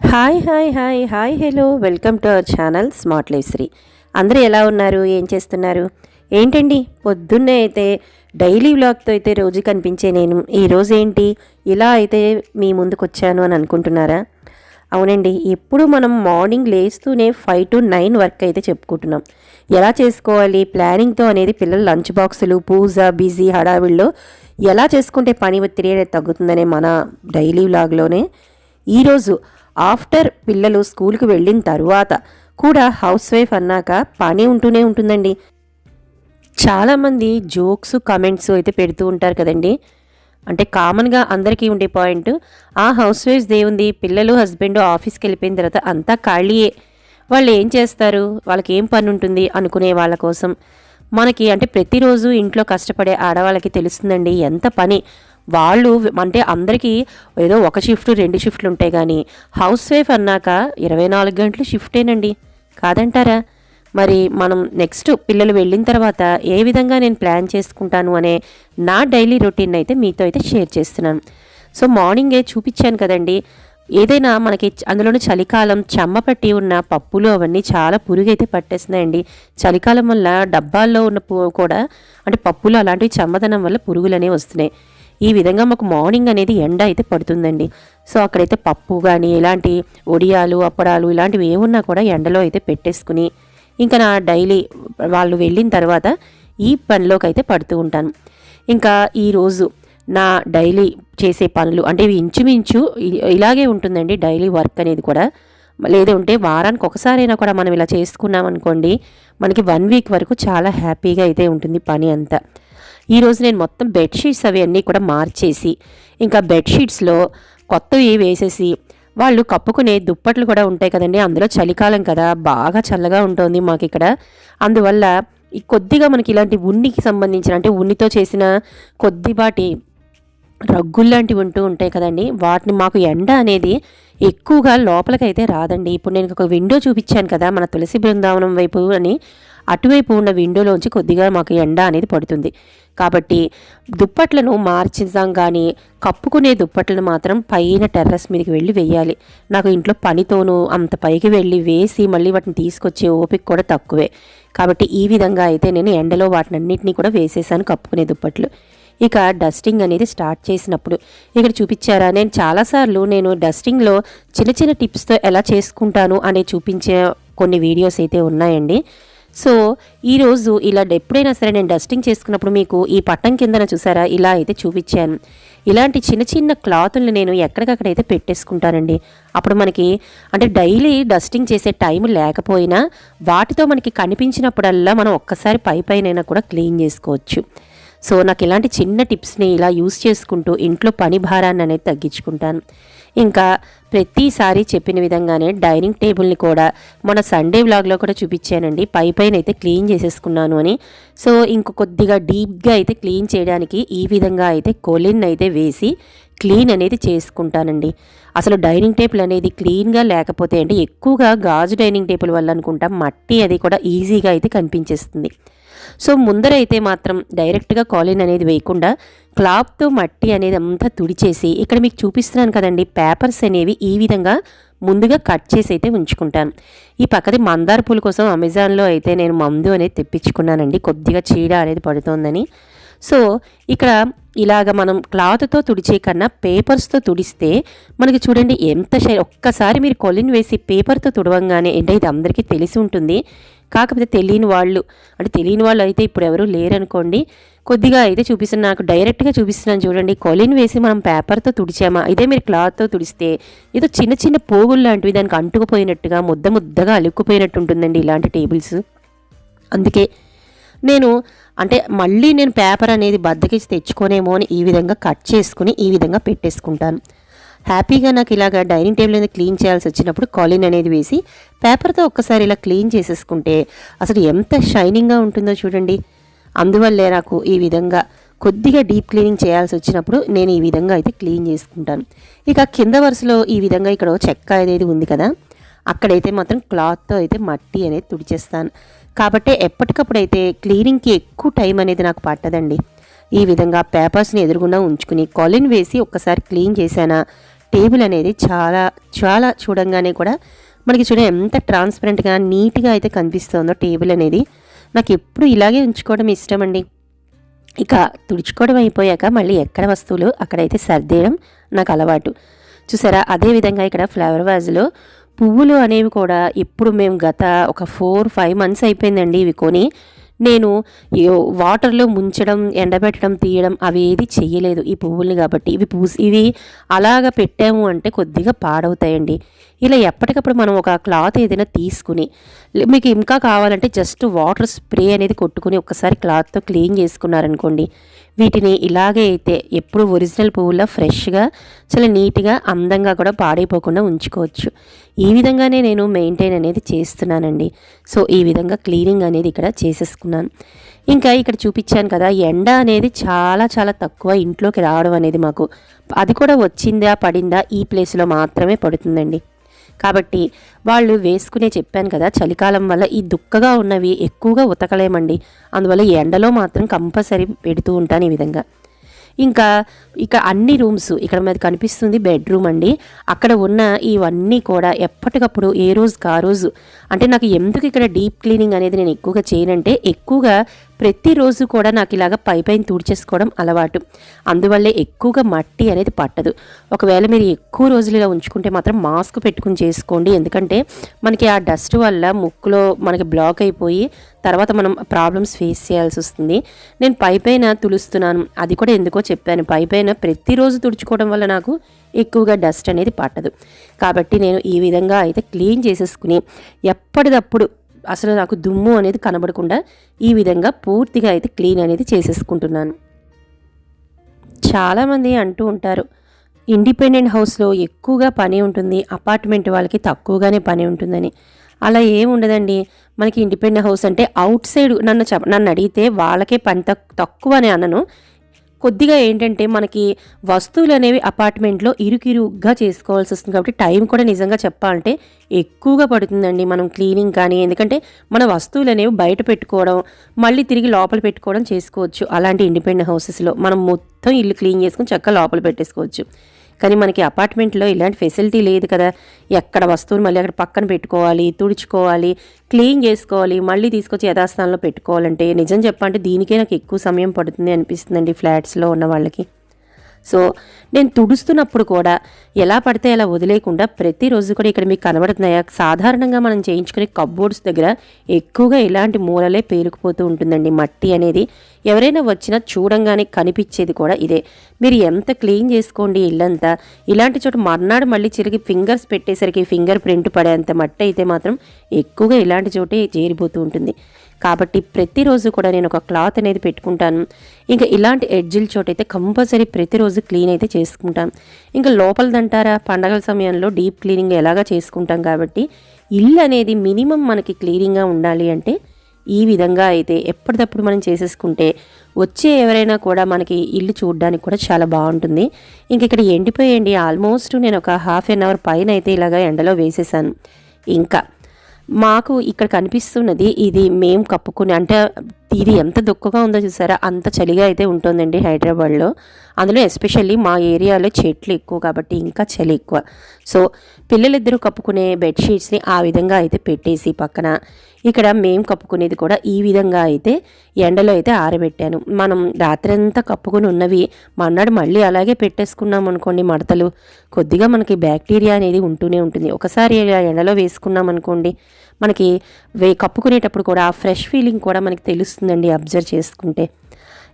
Hi hi hi hi hello. Welcome to our channel smart life Sri. అందరూ ఎలా ఉన్నారు? ఏం చేస్తున్నారు? ఏంటండి? పొద్దున్నే అయితే డైలీ వ్లాగ్తో అయితే రోజు కనిపించే నేను. ఈరోజు ఏంటి? ఇలా అయితే మీ ముందుకు వచ్చాను అని అనుకుంటున్నారా? అవునండి. ఎప్పుడు మనం మార్నింగ్ లేస్తూనే ఫైవ్ టు నైన్ వర్క్ అయితే చెప్పుకుంటున్నాం. ఎలా చేసుకోవాలి? ప్లానింగ్తో అనేది పిల్లల లంచ్ బాక్సులు పూజ బిజీ హడావిడిలో ఎలా చేసుకుంటే పని ఒత్తిడి అనేది తగ్గుతుందనే మన డైలీ వ్లాగ్లోనే. ఈరోజు ఆఫ్టర్ పిల్లలు స్కూల్కి వెళ్ళిన తర్వాత కూడా హౌస్ వైఫ్ అన్నాక పని ఉంటూనే ఉంటుందండి. చాలామంది జోక్స్ కమెంట్స్ అయితే పెడుతూ ఉంటారు కదండి. అంటే కామన్గా అందరికీ ఉండే పాయింట్ ఆ హౌస్ వైఫ్స్ దేవుంది పిల్లలు హస్బెండ్ ఆఫీస్కి వెళ్ళిపోయిన తర్వాత అంతా ఖాళీయే. వాళ్ళు ఏం చేస్తారు? వాళ్ళకి ఏం పని ఉంటుంది? అనుకునే వాళ్ళ కోసం. మనకి అంటే ప్రతిరోజు ఇంట్లో కష్టపడే ఆడవాళ్ళకి తెలుస్తుందండి ఎంత పని. వాళ్ళు అంటే అందరికీ ఏదో ఒక షిఫ్ట్ రెండు షిఫ్ట్లు ఉంటాయి కానీ హౌస్ వైఫ్ అన్నాక ఇరవై నాలుగు గంటలు షిఫ్టేనండి. కాదంటారా? మరి మనం నెక్స్ట్ పిల్లలు వెళ్ళిన తర్వాత ఏ విధంగా నేను ప్లాన్ చేసుకుంటాను అనే నా డైలీ రొటీన్ అయితే మీతో అయితే షేర్ చేస్తున్నాను. సో మార్నింగే చూపించాను కదండి. ఏదైనా మనకి అందులోనే చలికాలం చెమ్మ పట్టి ఉన్న పప్పులు అవన్నీ చాలా పురుగు అయితే పట్టేస్తున్నాయండి. చలికాలం వల్ల డబ్బాల్లో ఉన్న కూడా అంటే పప్పులు అలాంటివి చెమ్మదనం వల్ల పురుగులు అనేవి వస్తున్నాయి. ఈ విధంగా మాకు మార్నింగ్ అనేది ఎండ అయితే పడుతుందండి. సో అక్కడైతే పప్పు కానీ ఇలాంటి ఒడియాలు అప్పడాలు ఇలాంటివి ఏమున్నా కూడా ఎండలో అయితే పెట్టేసుకుని ఇంకా నా డైలీ వాళ్ళు వెళ్ళిన తర్వాత ఈ పనిలోకి అయితే పడుతూ ఉంటాను. ఇంకా ఈరోజు నా డైలీ చేసే పనులు అంటే ఇవి ఇంచుమించు ఇలాగే ఉంటుందండి డైలీ వర్క్ అనేది కూడా. లేదంటే వారానికి ఒకసారైనా కూడా మనం ఇలా చేసుకున్నాం అనుకోండి మనకి వన్ వీక్ వరకు చాలా హ్యాపీగా అయితే ఉంటుంది పని అంతా. ఈరోజు నేను మొత్తం బెడ్షీట్స్ అవి అన్నీ కూడా మార్చేసి ఇంకా బెడ్షీట్స్లో కొత్తవి వేసేసి వాళ్ళు కప్పుకునే దుప్పట్లు కూడా ఉంటాయి కదండి అందులో చలికాలం కదా బాగా చల్లగా ఉంటుంది మాకు ఇక్కడ. అందువల్ల ఈ కొద్దిగా మనకి ఇలాంటి ఉన్నికి సంబంధించిన అంటే ఉన్నితో చేసిన కొద్దిపాటి రగ్గుల్లాంటివి ఉంటూ ఉంటాయి కదండి. వాటిని మాకు ఎండ అనేది ఎక్కువగా లోపలికైతే రాదండి. ఇప్పుడు నేను ఒక విండో చూపించాను కదా మన తులసి బృందావనం వైపు అని. అటువైపు ఉన్న విండోలోంచి కొద్దిగా మాకు ఎండ అనేది పడుతుంది. కాబట్టి దుప్పట్లను మార్చిద్దాం కానీ కప్పుకునే దుప్పట్లను మాత్రం పైన టెర్రస్ మీదకి వెళ్ళి వేయాలి. నాకు ఇంట్లో పనితోనూ అంత పైకి వెళ్ళి వేసి మళ్ళీ వాటిని తీసుకొచ్చే ఓపిక కూడా తక్కువే. కాబట్టి ఈ విధంగా అయితే నేను ఎండలో వాటిని అన్నింటినీ కూడా వేసేసాను కప్పుకునే దుప్పట్లు. ఇక డస్టింగ్ అనేది స్టార్ట్ చేసినప్పుడు. ఇక్కడ చూపించారా నేను చాలాసార్లు నేను డస్టింగ్లో చిన్న చిన్న టిప్స్తో ఎలా చేసుకుంటాను అనే చూపించే కొన్ని వీడియోస్ అయితే ఉన్నాయండి. సో ఈరోజు ఇలా ఎప్పుడైనా సరే నేను డస్టింగ్ చేసుకున్నప్పుడు మీకు ఈ పట్టం కిందన చూసారా ఇలా అయితే చూపించాను. ఇలాంటి చిన్న చిన్న క్లాతుల్ని నేను ఎక్కడికక్కడైతే పెట్టేసుకుంటానండి. అప్పుడు మనకి అంటే డైలీ డస్టింగ్ చేసే టైం లేకపోయినా వాటితో మనకి కనిపించినప్పుడల్లా మనం ఒక్కసారి పై పైన కూడా క్లీన్ చేసుకోవచ్చు. సో నాకు ఇలాంటి చిన్న టిప్స్ని ఇలా యూస్ చేసుకుంటూ ఇంట్లో పని భారాన్ని అనేది తగ్గించుకుంటాను. ఇంకా ప్రతిసారి చెప్పిన విధంగానే డైనింగ్ టేబుల్ని కూడా మన సండే వ్లాగ్లో కూడా చూపించానండి. పై పైన అయితే క్లీన్ చేసేసుకున్నాను అని. సో ఇంక కొద్దిగా డీప్గా అయితే క్లీన్ చేయడానికి ఈ విధంగా అయితే కొలిన్ అయితే వేసి క్లీన్ అనేది చేసుకుంటానండి. అసలు డైనింగ్ టేబుల్ అనేది క్లీన్గా లేకపోతే అంటే ఎక్కువగా గాజు డైనింగ్ టేబుల్ వల్ల అనుకుంటా మట్టి అది కూడా ఈజీగా అయితే కనిపించేస్తుంది. సో ముందరైతే మాత్రం డైరెక్ట్గా కాలిన్ అనేది వేయకుండా క్లాత్తో మట్టి అనేది అంతా తుడిచేసి ఇక్కడ మీకు చూపిస్తున్నాను కదండి పేపర్స్ అనేవి ఈ విధంగా ముందుగా కట్ చేసి అయితే ఉంచుకుంటాను. ఈ పక్కది మందార పూల కోసం అమెజాన్లో అయితే నేను మందు అనేది తెప్పించుకున్నానండి. కొద్దిగా చీడ అనేది పడుతోందని. సో ఇక్కడ ఇలాగ మనం క్లాత్తో తుడిచే కన్నా పేపర్స్తో తుడిస్తే మనకి చూడండి ఎంత షైన్ ఒక్కసారి మీరు కొలిన్ వేసి పేపర్తో తుడవంగానే అంటే ఇది అందరికీ తెలిసి ఉంటుంది. కాకపోతే తెలియని వాళ్ళు అంటే తెలియని వాళ్ళు అయితే ఇప్పుడు ఎవరు లేరనుకోండి కొద్దిగా అయితే చూపిస్తున్నాను నాకు డైరెక్ట్గా చూపిస్తున్నాను చూడండి కొలిన్ వేసి మనం పేపర్తో తుడిచామా? ఇదే మీరు క్లాత్తో తుడిస్తే ఏదో చిన్న చిన్న పోగులు లాంటివి దానికి అంటుకుపోయినట్టుగా ముద్ద ముద్దగా అలుక్కుపోయినట్టు ఉంటుందండి ఇలాంటి టేబుల్స్. అందుకే నేను అంటే మళ్ళీ నేను పేపర్ అనేది బద్దకిచ్చి తెచ్చుకోనేమో అని ఈ విధంగా కట్ చేసుకుని ఈ విధంగా పెట్టేసుకుంటాను. హ్యాపీగా నాకు ఇలాగ డైనింగ్ టేబుల్ అనేది క్లీన్ చేయాల్సి వచ్చినప్పుడు కాలిన్ అనేది వేసి పేపర్తో ఒక్కసారి ఇలా క్లీన్ చేసేసుకుంటే అసలు ఎంత షైనింగ్గా ఉంటుందో చూడండి. అందువల్లే నాకు ఈ విధంగా కొద్దిగా డీప్ క్లీనింగ్ చేయాల్సి వచ్చినప్పుడు నేను ఈ విధంగా అయితే క్లీన్ చేసుకుంటాను. ఇక కింద వరుసలో ఈ విధంగా ఇక్కడ చెక్క అనేది ఉంది కదా అక్కడైతే మాత్రం క్లాత్తో అయితే మట్టి అనేది తుడిచేస్తాను. కాబట్టి ఎప్పటికప్పుడు అయితే క్లీనింగ్కి ఎక్కువ టైం అనేది నాకు పట్టదండి. ఈ విధంగా పేపర్స్ని ఎదురుగుండా ఉంచుకుని కాలిన్ వేసి ఒక్కసారి క్లీన్ చేశానా టేబుల్ అనేది చాలా చాలా చూడంగానే కూడా మనకి చూడ ఎంత ట్రాన్స్పరెంట్గా నీట్గా అయితే కనిపిస్తుందో టేబుల్ అనేది. నాకు ఎప్పుడు ఇలాగే ఉంచుకోవడం ఇష్టం అండి ఇక తుడుచుకోవడం అయిపోయాక మళ్ళీ ఎక్కడ వస్తువులు అక్కడైతే సర్దేయడం నాకు అలవాటు. చూసారా? అదేవిధంగా ఇక్కడ ఫ్లవర్ వాజ్లో పువ్వులు అనేవి కూడా ఇప్పుడు మేము గత ఒక ఫోర్ ఫైవ్ మంత్స్ అయిపోయిందండి ఇవి కొని. నేను వాటర్లో ముంచడం ఎండబెట్టడం తీయడం అవి ఏది చేయలేదు ఈ పువ్వుల్ని కాబట్టి. ఇవి పూసి ఇవి అలాగ పెట్టాము అంటే కొద్దిగా పాడవుతాయండి. ఇలా ఎప్పటికప్పుడు మనం ఒక క్లాత్ ఏదైనా తీసుకుని మీకు ఇంకా కావాలంటే జస్ట్ వాటర్ స్ప్రే అనేది కొట్టుకుని ఒకసారి క్లాత్తో క్లీన్ చేసుకున్నారనుకోండి వీటిని ఇలాగే అయితే ఎప్పుడు ఒరిజినల్ పువ్వుల్లో ఫ్రెష్గా చాలా నీట్గా అందంగా కూడా పాడైపోకుండా ఉంచుకోవచ్చు. ఈ విధంగానే నేను మెయింటైన్ అనేది చేస్తున్నానండి. సో ఈ విధంగా క్లీనింగ్ అనేది ఇక్కడ చేసేసుకున్నాను. ఇంకా ఇక్కడ చూపించాను కదా ఎండ అనేది చాలా చాలా తక్కువ ఇంట్లోకి రావడం అనేది మాకు అది కూడా వచ్చిందా పడిందా ఈ ప్లేస్లో మాత్రమే పడుతుందండి. కాబట్టి వాళ్ళు వేసుకునే చెప్పాను కదా చలికాలం వల్ల ఈ దుక్కగా ఉన్నవి ఎక్కువగా ఉతకలేమండి. అందువల్ల ఎండలో మాత్రం కంపల్సరీ పెడుతూ ఉంటాను ఈ విధంగా. ఇంకా ఇక అన్ని రూమ్స్ ఇక్కడ మీద కనిపిస్తుంది బెడ్రూమ్ అండి. అక్కడ ఉన్న ఇవన్నీ కూడా ఎప్పటికప్పుడు ఏ రోజుకి ఆ రోజు అంటే నాకు ఎందుకు ఇక్కడ డీప్ క్లీనింగ్ అనేది నేను ఎక్కువగా చేయనంటే ఎక్కువగా ప్రతిరోజు కూడా నాకు ఇలాగ పై పైన తుడిచేసుకోవడం అలవాటు. అందువల్లే ఎక్కువగా మట్టి అనేది పట్టదు. ఒకవేళ మీరు ఎక్కువ రోజులు ఇలా ఉంచుకుంటే మాత్రం మాస్క్ పెట్టుకుని చేసుకోండి. ఎందుకంటే మనకి ఆ డస్ట్ వల్ల ముక్కులో మనకి బ్లాక్ అయిపోయి తర్వాత మనం ప్రాబ్లమ్స్ ఫేస్ చేయాల్సి వస్తుంది. నేను పై పైన తులుస్తున్నాను అది కూడా ఎందుకో చెప్పాను. పై పైన ప్రతిరోజు తుడుచుకోవడం వల్ల నాకు ఎక్కువగా డస్ట్ అనేది పట్టదు. కాబట్టి నేను ఈ విధంగా అయితే క్లీన్ చేసేసుకుని ఎప్పటిదప్పుడు అసలు నాకు దుమ్ము అనేది కనబడకుండా ఈ విధంగా పూర్తిగా అయితే క్లీన్ అనేది చేసేసుకుంటున్నాను. చాలామంది అంటూ ఉంటారు ఇండిపెండెంట్ హౌస్లో ఎక్కువగా పని ఉంటుంది అపార్ట్మెంట్ వాళ్ళకి తక్కువగానే పని ఉంటుందని. అలా ఏమి ఉండదండి. మనకి ఇండిపెండెంట్ హౌస్ అంటే అవుట్ సైడ్ నన్ను చెప్ప నన్ను అడిగితే వాళ్ళకే పని తక్కువ అని అనను. కొద్దిగా ఏంటంటే మనకి వస్తువులు అనేవి అపార్ట్మెంట్లో ఇరుకిరుగ్గా చేసుకోవాల్సి వస్తుంది. కాబట్టి టైం కూడా నిజంగా చెప్పాలంటే ఎక్కువగా పడుతుందండి మనం క్లీనింగ్ కానీ ఎందుకంటే మన వస్తువులు అనేవి బయట పెట్టుకోవడం మళ్ళీ తిరిగి లోపల పెట్టుకోవడం చేసుకోవచ్చు. అలాంటి ఇండిపెండెంట్ హౌసెస్లో మనం మొత్తం ఇల్లు క్లీన్ చేసుకుని చక్కగా లోపల పెట్టేసుకోవచ్చు. కానీ మనకి అపార్ట్మెంట్లో ఇలాంటి ఫెసిలిటీ లేదు కదా. ఎక్కడ వస్తువులు మళ్ళీ అక్కడ పక్కన పెట్టుకోవాలి తుడుచుకోవాలి క్లీన్ చేసుకోవాలి మళ్ళీ తీసుకొచ్చి యథాస్థానంలో పెట్టుకోవాలంటే నిజం చెప్పంటే దీనికే నాకు ఎక్కువ సమయం పడుతుంది అనిపిస్తుందండి ఫ్లాట్స్లో ఉన్న వాళ్ళకి. సో నేను తుడుస్తున్నప్పుడు కూడా ఎలా పడితే అలా వదిలేకుండా ప్రతిరోజు కూడా ఇక్కడ మీకు కనబడుతున్నాయా? సాధారణంగా మనం చేయించుకునే కబ్బోర్డ్స్ దగ్గర ఎక్కువగా ఇలాంటి మూలలే పేరుకుపోతూ ఉంటుందండి. మట్టి అనేది ఎవరైనా వచ్చినా చూడంగానే కనిపించేది కూడా ఇదే. మీరు ఎంత క్లీన్ చేసుకోండి ఇల్లంతా. ఇలాంటి చోట మర్నాడు మళ్ళీ చిరిగి ఫింగర్స్ పెట్టేసరికి ఫింగర్ ప్రింట్ పడేంత మట్టి అయితే మాత్రం ఎక్కువగా ఇలాంటి చోటే చేరిపోతూ ఉంటుంది. కాబట్టి ప్రతిరోజు కూడా నేను ఒక క్లాత్ అనేది పెట్టుకుంటాను. ఇంకా ఇలాంటి ఎడ్జిల్ చోట అయితే కంపల్సరీ ప్రతిరోజు క్లీన్ అయితే చేసుకుంటాం ఇంకా లోపలదంటారా? పండగల సమయంలో డీప్ క్లీనింగ్ ఎలాగా చేసుకుంటాం కాబట్టి ఇల్లు అనేది మినిమం మనకి క్లీనింగ్గా ఉండాలి అంటే ఈ విధంగా అయితే ఎప్పటికప్పుడు మనం చేసేసుకుంటే వచ్చే ఎవరైనా కూడా మనకి ఇల్లు చూడడానికి కూడా చాలా బాగుంటుంది. ఇంక ఇక్కడ ఎండిపోయండి ఆల్మోస్ట్ నేను ఒక హాఫ్ అన్ అవర్ పైన అయితే ఇలాగ ఎండలో వేసేసాను. ఇంకా మాకు ఇక్కడ కనిపిస్తున్నది ఇది మేము కప్పుకునే అంటే ఇది ఎంత దుఃఖంగా ఉందో చూసారా? అంత చలిగా అయితే ఉంటుందండి హైదరాబాద్లో. అందులో ఎస్పెషల్లీ మా ఏరియాలో చెట్లు ఎక్కువ కాబట్టి ఇంకా చలి ఎక్కువ. సో పిల్లలిద్దరూ కప్పుకునే బెడ్షీట్స్ని ఆ విధంగా అయితే పెట్టేసి పక్కన ఇక్కడ మేము కప్పుకునేది కూడా ఈ విధంగా అయితే ఎండలో అయితే ఆరబెట్టాను. మనం రాత్రంతా కప్పుకొని ఉన్నవి మన్నాడు మళ్ళీ అలాగే పెట్టేసుకున్నాం అనుకోండి మడతలు. కొద్దిగా మనకి బ్యాక్టీరియా అనేది ఉంటూనే ఉంటుంది. ఒకసారి ఎండలో వేసుకున్నాం అనుకోండి మనకి వే కప్పుకునేటప్పుడు కూడా ఆ ఫ్రెష్ ఫీలింగ్ కూడా మనకి తెలుస్తుందండి అబ్జర్వ్ చేసుకుంటే.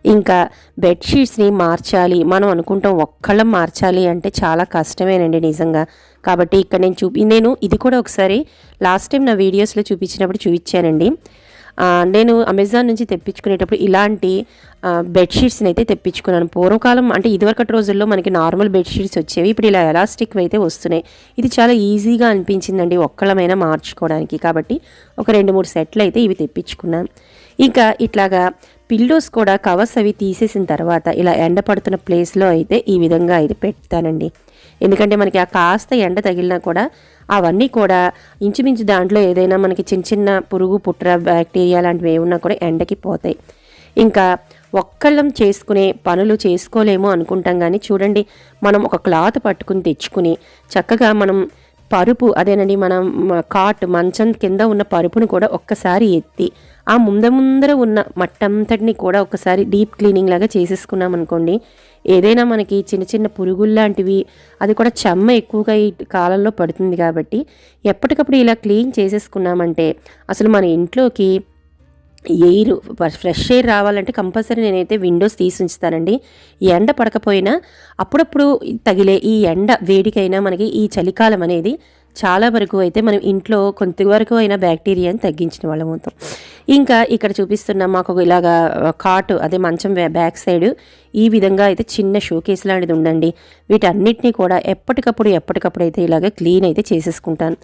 ఇంకా బెడ్షీట్స్ని మార్చాలి మనం అనుకుంటాం ఒక్కళ్ళం మార్చాలి అంటే చాలా కష్టమేనండి నిజంగా. కాబట్టి ఇక్కడ నేను చూపి నేను ఇది కూడా ఒకసారి లాస్ట్ టైం నా వీడియోస్లో చూపించినప్పుడు చూపించానండి. నేను అమెజాన్ నుంచి తెప్పించుకునేటప్పుడు ఇలాంటి బెడ్షీట్స్ని అయితే తెప్పించుకున్నాను. పూర్వకాలం అంటే ఇదివరకటి రోజుల్లో మనకి నార్మల్ బెడ్షీట్స్ వచ్చేవి ఇప్పుడు ఇలా ఎలాస్టిక్ అయితే వస్తున్నాయి. ఇది చాలా ఈజీగా అనిపించిందండి ఒక్కళ్ళమైనా మార్చుకోవడానికి. కాబట్టి ఒక రెండు మూడు సెట్లు అయితే ఇవి తెప్పించుకున్నాను. ఇంకా ఇట్లాగా పిల్లోస్ కూడా కవర్స్ అవి తీసేసిన తర్వాత ఇలా ఎండ పడుతున్న ప్లేస్లో అయితే ఈ విధంగా అయితే పెడతానండి. ఎందుకంటే మనకి ఆ కాస్త ఎండ తగిలినా కూడా అవన్నీ కూడా ఇంచుమించు దాంట్లో ఏదైనా మనకి చిన్న చిన్న పురుగు పుట్ర బ్యాక్టీరియా లాంటివి ఏమున్నా కూడా ఎండకి పోతాయి. ఇంకా ఒక్కళ్ళం చేసుకునే పనులు చేసుకోలేము అనుకుంటాం కానీ చూడండి మనం ఒక క్లాత్ పట్టుకుని తెచ్చుకుని చక్కగా మనం పరుపు అదేనండి మనం కాట్ మంచం కింద ఉన్న పరుపును కూడా ఒక్కసారి ఎత్తి ఆ ముంద ముందర ఉన్న మట్టంతటిని కూడా ఒకసారి డీప్ క్లీనింగ్ లాగా చేసేసుకున్నాం అనుకోండి ఏదైనా మనకి చిన్న చిన్న పురుగులు లాంటివి అది కూడా చెమ్మ ఎక్కువగా ఈ కాలంలో పడుతుంది కాబట్టి ఎప్పటికప్పుడు ఇలా క్లీన్ చేసేసుకున్నామంటే అసలు మన ఇంట్లోకి ఎయిర్ ఫ్రెష్ ఎయిర్ రావాలంటే కంపల్సరీ నేనైతే విండోస్ తీసి ఉంచుతానండి. ఈ ఎండ పడకపోయినా అప్పుడప్పుడు తగిలే ఈ ఎండ వేడికైనా మనకి ఈ చలికాలం అనేది చాలా వరకు అయితే మనం ఇంట్లో కొంతవరకు అయినా బ్యాక్టీరియాని తగ్గించిన వాళ్ళం అవుతాం. ఇంకా ఇక్కడ చూపిస్తున్న మాకు ఇలాగా కాటు అదే మంచం బ్యాక్ సైడ్ ఈ విధంగా అయితే చిన్న షోకేస్ లాంటిది ఉండండి. వీటన్నిటిని కూడా ఎప్పటికప్పుడు ఎప్పటికప్పుడు అయితే ఇలాగ క్లీన్ అయితే చేసేసుకుంటాను.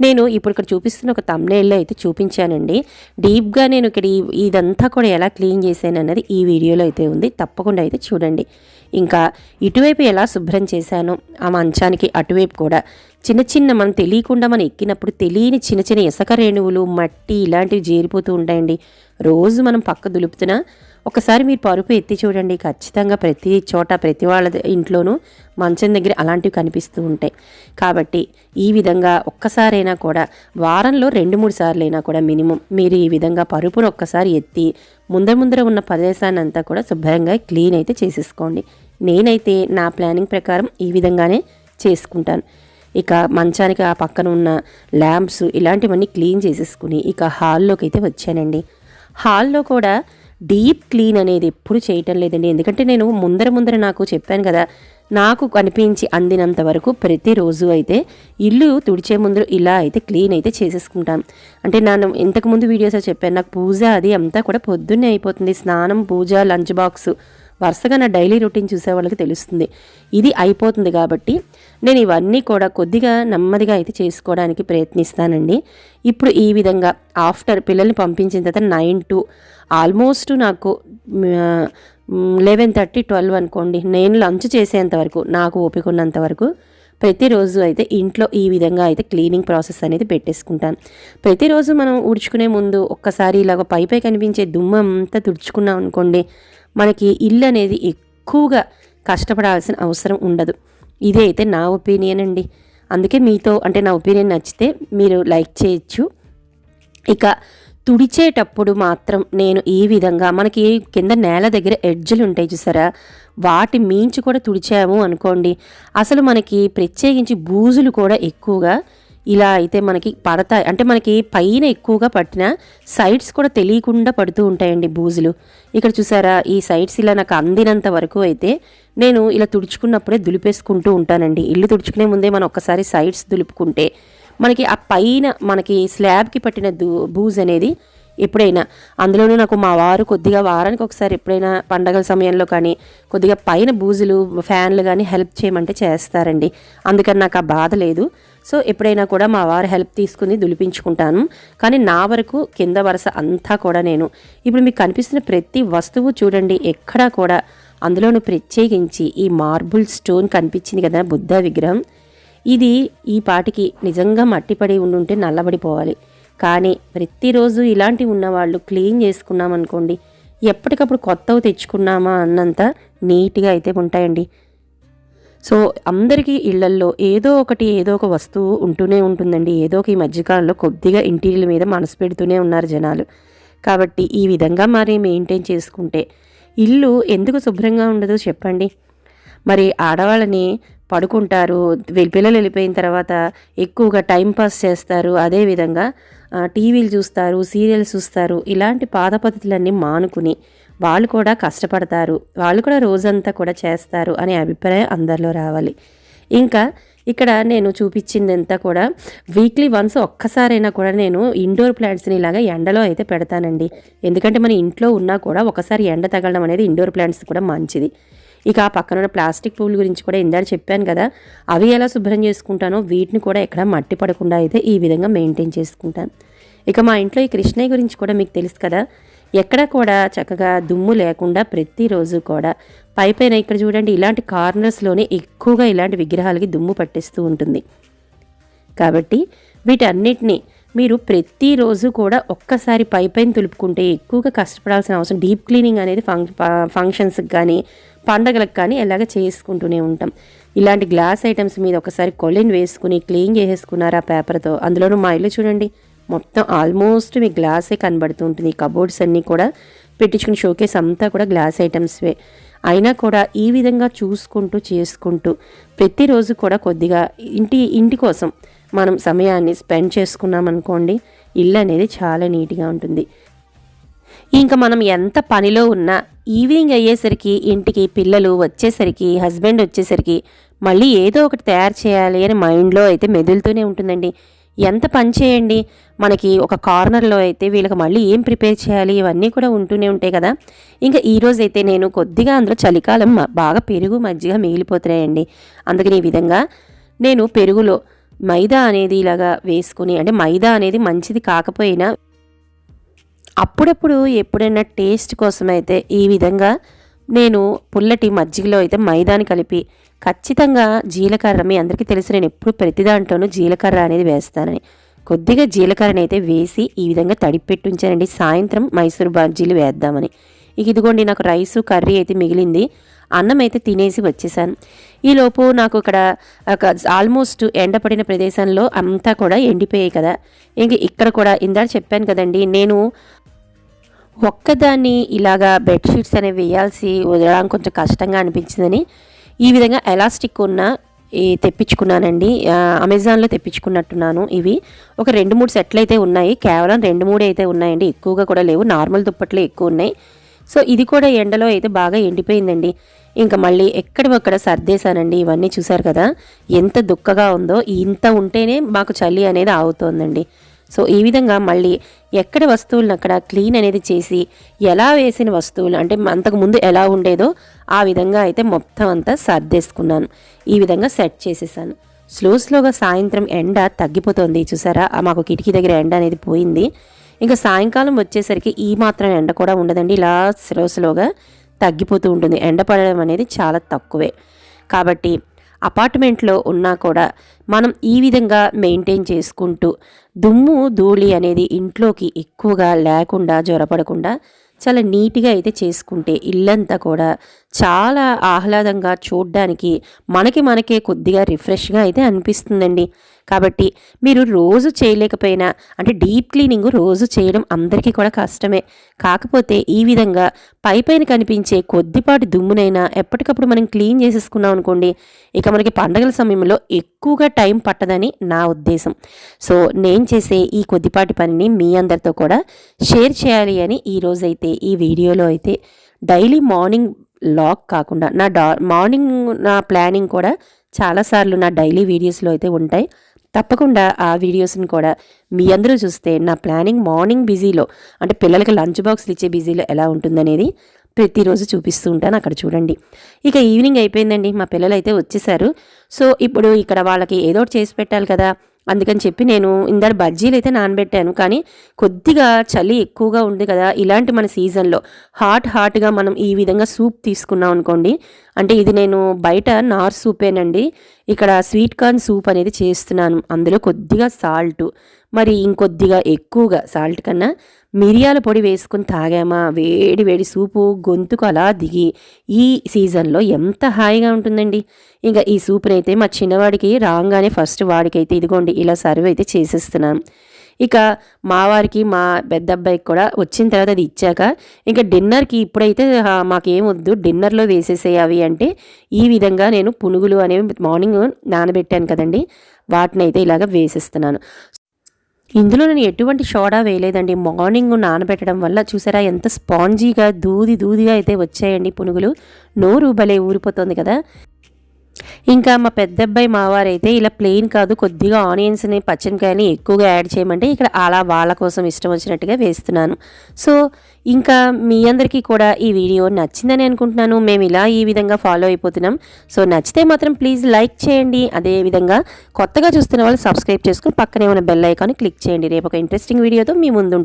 నేను ఇప్పుడు ఇక్కడ చూపిస్తున్న ఒక తమ్నేల్లో అయితే చూపించానండి. డీప్గా నేను ఇక్కడ ఇదంతా కూడా ఎలా క్లీన్ చేశాను అన్నది ఈ వీడియోలో అయితే ఉంది. తప్పకుండా అయితే చూడండి. ఇంకా ఇటువైపు ఎలా శుభ్రం చేశానో ఆ మంచానికి అటువైపు కూడా. చిన్న చిన్న మనం తెలియకుండా మనం ఎక్కినప్పుడు తెలియని చిన్న చిన్న ఇసక రేణువులు మట్టి ఇలాంటివి చేరిపోతూ ఉంటాయండి. రోజు మనం పక్క దులుపుతున్నా ఒకసారి మీరు పరుపు ఎత్తి చూడండి. ఖచ్చితంగా ప్రతి చోట ప్రతి వాళ్ళ ఇంట్లోనూ మంచం దగ్గర అలాంటివి కనిపిస్తూ ఉంటాయి. కాబట్టి ఈ విధంగా ఒక్కసారైనా కూడా వారంలో రెండు మూడు సార్లు అయినా కూడా మినిమం మీరు ఈ విధంగా పరుపును ఒక్కసారి ఎత్తి ముందర ముందర ఉన్న ప్రదేశాన్ని అంతా కూడా శుభ్రంగా క్లీన్ అయితే చేసేసుకోండి. నేనైతే నా ప్లానింగ్ ప్రకారం ఈ విధంగానే చేసుకుంటాను. ఇక మంచానికి ఆ పక్కన ఉన్న ల్యాంప్స్ ఇలాంటివన్నీ క్లీన్ చేసేసుకుని ఇక హాల్లోకి అయితే వచ్చానండి. హాల్లో కూడా డీప్ క్లీన్ అనేది ఎప్పుడు చేయటం లేదండి. ఎందుకంటే నేను ముందర ముందర నాకు చెప్పాను కదా నాకు కనిపించి అందినంత వరకు ప్రతిరోజు అయితే ఇల్లు తుడిచే ముందు ఇలా అయితే క్లీన్ అయితే చేసేసుకుంటాను. అంటే నేను ఇంతకుముందు వీడియోస్లో చెప్పాను నాకు పూజ అది అంతా కూడా పొద్దున్నే అయిపోతుంది. స్నానం పూజ లంచ్ బాక్స్ వరుసగా నా డైలీ రొటీన్ చూసే వాళ్ళకి తెలుస్తుంది. ఇది అయిపోతుంది కాబట్టి నేను ఇవన్నీ కూడా కొద్దిగా నెమ్మదిగా అయితే చేసుకోవడానికి ప్రయత్నిస్తానండి. ఇప్పుడు ఈ విధంగా ఆఫ్టర్ పిల్లల్ని పంపించిన తర్వాత నైన్ టు ఆల్మోస్ట్ నాకు లెవెన్ థర్టీ ట్వెల్వ్ అనుకోండి. నేను లంచ్ చేసేంత వరకు నాకు ఓపిక ఉన్నంత వరకు ప్రతిరోజు అయితే ఇంట్లో ఈ విధంగా అయితే క్లీనింగ్ ప్రాసెస్ అనేది పెట్టేసుకుంటాను. ప్రతిరోజు మనం ఊడ్చుకునే ముందు ఒక్కసారి ఇలాగ పై పై కనిపించే దుమ్మంతా తుడుచుకున్నాం అనుకోండి మనకి ఇల్లు అనేది ఎక్కువగా కష్టపడాల్సిన అవసరం ఉండదు. ఇదే అయితే నా ఒపీనియన్ అండి. అందుకే మీతో అంటే నా ఒపీనియన్ నచ్చితే మీరు లైక్ చేయొచ్చు. ఇక తుడిచేటప్పుడు మాత్రం నేను ఈ విధంగా మనకి కింద నేల దగ్గర ఎడ్జులు ఉంటాయి చూసారా? వాటి మించి కూడా తుడిచాము అనుకోండి. అసలు మనకి ప్రత్యేకించి బూజులు కూడా ఎక్కువగా ఇలా అయితే మనకి పడతాయి. అంటే మనకి పైన ఎక్కువగా పట్టిన సైడ్స్ కూడా తెలియకుండా పడుతూ ఉంటాయండి బూజులు. ఇక్కడ చూసారా? ఈ సైడ్స్ ఇలా నాకు అందినంత వరకు అయితే నేను ఇలా తుడుచుకున్నప్పుడే దులిపేసుకుంటూ ఉంటానండి. ఇల్లు తుడుచుకునే ముందే మనం ఒక్కసారి సైడ్స్ దులుపుకుంటే మనకి ఆ పైన మనకి స్లాబ్కి పట్టిన దూ బూజ్ అనేది ఎప్పుడైనా అందులోనూ నాకు మా వారు కొద్దిగా వారానికి ఒకసారి ఎప్పుడైనా పండగల సమయంలో కానీ కొద్దిగా పైన బూజులు ఫ్యాన్లు కానీ హెల్ప్ చేయమంటే చేస్తారండి. అందుకని నాకు ఆ బాధ లేదు. సో ఎప్పుడైనా కూడా మా వారు హెల్ప్ తీసుకుని దులిపించుకుంటాను. కానీ నా వరకు కింద వరుస అంతా కూడా నేను. ఇప్పుడు మీకు కనిపిస్తున్న ప్రతి వస్తువు చూడండి ఎక్కడా కూడా అందులోనూ ప్రత్యేకించి ఈ మార్బుల్ స్టోన్ కనిపించింది కదా బుద్ధ విగ్రహం. ఇది ఈ పాటికి నిజంగా మట్టిపడి ఉండుంటే నల్లబడిపోవాలి. కానీ ప్రతిరోజు ఇలాంటివి ఉన్నవాళ్ళు క్లీన్ చేసుకున్నామనుకోండి ఎప్పటికప్పుడు కొత్తవి తెచ్చుకున్నామా అన్నంత నీట్గా అయితే ఉంటాయండి. సో అందరికీ ఇళ్ళల్లో ఏదో ఒకటి ఏదో ఒక వస్తువు ఉంటూనే ఉంటుందండి. ఏదో ఒక ఈ మధ్యకాలంలో కొద్దిగా ఇంటీరియర్ మీద మనసు పెడుతూనే ఉన్నారు జనాలు. కాబట్టి ఈ విధంగా మరి మెయింటైన్ చేసుకుంటే ఇల్లు ఎందుకు శుభ్రంగా ఉండదో చెప్పండి. మరి ఆడవాళ్ళని పడుకుంటారు. పిల్లలు వెళ్ళిపోయిన తర్వాత ఎక్కువగా టైం పాస్ చేస్తారు. అదేవిధంగా టీవీలు చూస్తారు సీరియల్స్ చూస్తారు. ఇలాంటి పాత పద్ధతులన్నీ మానుకుని వాళ్ళు కూడా కష్టపడతారు. వాళ్ళు కూడా రోజంతా కూడా చేస్తారు అనే అభిప్రాయం అందరిలో రావాలి. ఇంకా ఇక్కడ నేను చూపించిందంతా కూడా వీక్లీ వన్స్ ఒక్కసారైనా కూడా నేను ఇండోర్ ప్లాంట్స్ని ఇలాగా ఎండలో అయితే పెడతానండి. ఎందుకంటే మన ఇంట్లో ఉన్నా కూడా ఒకసారి ఎండ తగలడం అనేది ఇండోర్ ప్లాంట్స్ కూడా మంచిది. ఇక ఆ పక్కన ఉన్న ప్లాస్టిక్ పూలు గురించి కూడా ఇందాక చెప్పాను కదా అవి ఎలా శుభ్రం చేసుకుంటానో వీటిని కూడా ఎక్కడ మట్టి పడకుండా అయితే ఈ విధంగా మెయింటైన్ చేసుకుంటాను. ఇక మా ఇంట్లో ఈ కృష్ణయ్య గురించి కూడా మీకు తెలుసు కదా ఎక్కడ కూడా చక్కగా దుమ్ము లేకుండా ప్రతిరోజు కూడా పై పైన ఇక్కడ చూడండి ఇలాంటి కార్నర్స్లోనే ఎక్కువగా ఇలాంటి విగ్రహాలకి దుమ్ము పట్టేస్తూ ఉంటుంది. కాబట్టి వీటన్నిటిని మీరు ప్రతిరోజు కూడా ఒక్కసారి పై పైన తులుపుకుంటే ఎక్కువగా కష్టపడాల్సిన అవసరం డీప్ క్లీనింగ్ అనేది ఫంక్ ఫంక్షన్స్కి కానీ పండగలకు కానీ ఎలాగ చేసుకుంటూనే ఉంటాం. ఇలాంటి గ్లాస్ ఐటమ్స్ మీద ఒకసారి కొలిన్ వేసుకుని క్లీన్ చేసేసుకున్నారు ఆ పేపర్తో? అందులోనూ మా ఇల్లు చూడండి. మొత్తం ఆల్మోస్ట్ మీ గ్లాసే కనబడుతూ ఉంటుంది. కబోర్డ్స్ అన్నీ కూడా పెట్టించుకుని షోకేస్ అంతా కూడా గ్లాస్ ఐటమ్స్వే. అయినా కూడా ఈ విధంగా చూసుకుంటూ చేసుకుంటూ ప్రతిరోజు కూడా కొద్దిగా ఇంటి ఇంటి కోసం మనం సమయాన్ని స్పెండ్ చేసుకున్నాం అనుకోండి ఇల్లు అనేది చాలా నీట్గా ఉంటుంది. ఇంకా మనం ఎంత పనిలో ఉన్నా ఈవినింగ్ అయ్యేసరికి ఇంటికి పిల్లలు వచ్చేసరికి హస్బెండ్ వచ్చేసరికి మళ్ళీ ఏదో ఒకటి తయారు చేయాలి అని మైండ్లో అయితే మెదులుతూనే ఉంటుందండి. ఎంత పని చేయండి మనకి ఒక కార్నర్లో అయితే వీళ్ళకి మళ్ళీ ఏం ప్రిపేర్ చేయాలి ఇవన్నీ కూడా ఉంటూనే ఉంటాయి కదా. ఇంకా ఈరోజు అయితే నేను కొద్దిగా అందులో చలికాలం బాగా పెరుగు మజ్జిగ మిగిలిపోతున్నాయండి. అందుకని ఈ విధంగా నేను పెరుగులో మైదా అనేది ఇలాగా వేసుకుని అంటే మైదా అనేది మంచిది కాకపోయినా అప్పుడప్పుడు ఎప్పుడైనా టేస్ట్ కోసం అయితే ఈ విధంగా నేను పుల్లటి మజ్జిగలో అయితే మైదాని కలిపి ఖచ్చితంగా జీలకర్ర మీ అందరికీ తెలుసు నేను ఎప్పుడు ప్రతి దాంట్లోనూ జీలకర్ర అనేది వేస్తానని. కొద్దిగా జీలకర్రని అయితే వేసి ఈ విధంగా తడిపెట్టి ఉంచానండి. సాయంత్రం మైసూర్ బజ్జీలు వేద్దామని. ఇక ఇదిగోండి నాకు రైసు కర్రీ అయితే మిగిలింది. అన్నం అయితే తినేసి వచ్చేసాను. ఈలోపు నాకు ఇక్కడ ఒక ఆల్మోస్ట్ ఎండపడిన ప్రదేశంలో అంతా కూడా ఎండిపోయాయి కదా. ఇంక ఇక్కడ కూడా ఇందాక చెప్పాను కదండి నేను ఒక్కదాన్ని ఇలాగా బెడ్షీట్స్ అనేవి వేయాల్సి వదలడం కొంచెం కష్టంగా అనిపించిందని ఈ విధంగా ఎలాస్టిక్ ఉన్న ఈ తెప్పించుకున్నానండి. అమెజాన్లో తెప్పించుకున్నట్టున్నాను ఇవి. ఒక రెండు మూడు సెట్లు అయితే ఉన్నాయి. కేవలం రెండు మూడు అయితే ఉన్నాయండి. ఎక్కువగా కూడా లేవు. నార్మల్ దుప్పట్లు ఎక్కువ ఉన్నాయి. సో ఇది కూడా ఎండలో అయితే బాగా ఎండిపోయిందండి. ఇంకా మళ్ళీ ఎక్కడివక్కడ సర్దేశానండి. ఇవన్నీ చూసారు కదా ఎంత దుక్కగా ఉందో ఇంత ఉంటేనే మాకు చలి అనేది ఆగుతోందండి. సో ఈ విధంగా మళ్ళీ ఎక్కడ వస్తువులను అక్కడ క్లీన్ అనేది చేసి ఎలా వేసిన వస్తువులు అంటే అంతకు ముందు ఎలా ఉండేదో ఆ విధంగా అయితే మొత్తం అంతా సర్దేసుకున్నాను. ఈ విధంగా సెట్ చేసేసాను. స్లో స్లోగా సాయంత్రం ఎండ తగ్గిపోతుంది. చూసారా? మాకు కిటికీ దగ్గర ఎండ అనేది పోయింది. ఇంకా సాయంకాలం వచ్చేసరికి ఈ మాత్రం ఎండ కూడా ఉండదండి. ఇలా స్లో స్లోగా తగ్గిపోతూ ఉంటుంది. ఎండ పడడం అనేది చాలా తక్కువే. కాబట్టి అపార్ట్మెంట్లో ఉన్నా కూడా మనం ఈ విధంగా మెయింటైన్ చేసుకుంటూ దుమ్ము ధూళి అనేది ఇంట్లోకి ఎక్కువగా లేకుండా జ్వరపడకుండా చాలా నీట్గా అయితే చేసుకుంటే ఇల్లంతా కూడా చాలా ఆహ్లాదంగా చూడ్డానికి మనకి మనకే కొద్దిగా రిఫ్రెష్గా అయితే అనిపిస్తుందండి. కాబట్టి మీరు రోజు చేయలేకపోయినా అంటే డీప్ క్లీనింగ్ రోజు చేయడం అందరికీ కూడా కష్టమే. కాకపోతే ఈ విధంగా పై పైన కనిపించే కొద్దిపాటి దుమ్మునైనా ఎప్పటికప్పుడు మనం క్లీన్ చేసేసుకున్నాం అనుకోండి ఇక మనకి పండగల సమయంలో ఎక్కువగా టైం పట్టదని నా ఉద్దేశం. సో నేను చేసే ఈ కొద్దిపాటి పనిని మీ అందరితో కూడా షేర్ చేయాలి అని ఈరోజైతే ఈ వీడియోలో అయితే డైలీ మార్నింగ్ లాక్ కాకుండా నా డా మార్నింగ్ నా ప్లానింగ్ కూడా చాలాసార్లు నా డైలీ వీడియోస్లో అయితే ఉంటాయి. తప్పకుండా ఆ వీడియోస్ని కూడా మీ అందరూ చూస్తే నా ప్లానింగ్ మార్నింగ్ బిజీలో అంటే పిల్లలకి లంచ్ బాక్స్లు ఇచ్చే బిజీలో ఎలా ఉంటుందనేది ప్రతిరోజు చూపిస్తూ ఉంటాను అక్కడ చూడండి. ఇక ఈవినింగ్ అయిపోయిందండి మా పిల్లలు అయితే వచ్చేసారు. సో ఇప్పుడు ఇక్కడ వాళ్ళకి ఏదో చేసి పెట్టాలి కదా అందుకని చెప్పి నేను ఇందాక బజ్జీలు అయితే నానబెట్టాను. కానీ కొద్దిగా చలి ఎక్కువగా ఉంది కదా ఇలాంటి మన సీజన్లో హాట్ హాట్గా మనం ఈ విధంగా సూప్ తీసుకున్నాం అనుకోండి. అంటే ఇది నేను బయట నార్ సూపేనండి. ఇక్కడ స్వీట్ కార్న్ సూప్ అనేది చేస్తున్నాను. అందులో కొద్దిగా సాల్ట్ మరి ఇంకొద్దిగా ఎక్కువగా సాల్ట్ కన్నా మిరియాల పొడి వేసుకుని తాగామా? వేడి వేడి సూపు గొంతుకు అలా దిగి ఈ సీజన్లో ఎంత హాయిగా ఉంటుందండి. ఇంకా ఈ సూప్ని అయితే మా చిన్నవాడికి రాగానే ఫస్ట్ వాడికైతే ఇదిగోండి ఇలా సర్వ్ అయితే చేసేస్తున్నాను ఇక మా వారికి మా పెద్ద అబ్బాయికి కూడా వచ్చిన తర్వాత అది ఇచ్చాక ఇంకా డిన్నర్కి ఇప్పుడైతే మాకేం వద్దు డిన్నర్లో అవి అంటే ఈ విధంగా నేను పునుగులు అనేవి మార్నింగ్ నానబెట్టాను కదండి వాటిని అయితే ఇలాగ వేసేస్తున్నాను. ఇందులో నేను ఎటువంటి సోడా వేయలేదండి. మార్నింగ్ నానబెట్టడం వల్ల చూసారా ఎంత స్పాంజీగా దూది దూదిగా అయితే వచ్చాయండి పునుగులు. నోరు భలే ఊరిపోతుంది కదా. ఇంకా మా పెద్దబ్బాయి మావారైతే ఇలా ప్లెయిన్ కాదు కొద్దిగా ఆనియన్స్ని పచ్చనికాయని ఎక్కువగా యాడ్ చేయమంటే ఇక్కడ అలా వాళ్ళ కోసం ఇష్టం వచ్చినట్టుగా వేస్తున్నాను. సో ఇంకా మీ అందరికీ కూడా ఈ వీడియో నచ్చిందని అనుకుంటున్నాను. మేము ఇలా ఈ విధంగా ఫాలో అయిపోతున్నాం. సో నచ్చితే మాత్రం ప్లీజ్ లైక్ చేయండి. అదేవిధంగా కొత్తగా చూస్తున్న వాళ్ళు సబ్స్క్రైబ్ చేసుకుని పక్కనే ఉన్న బెల్ ఐకాన్ క్లిక్ చేయండి. రేపు ఒక ఇంట్రెస్టింగ్ వీడియోతో మీ ముందు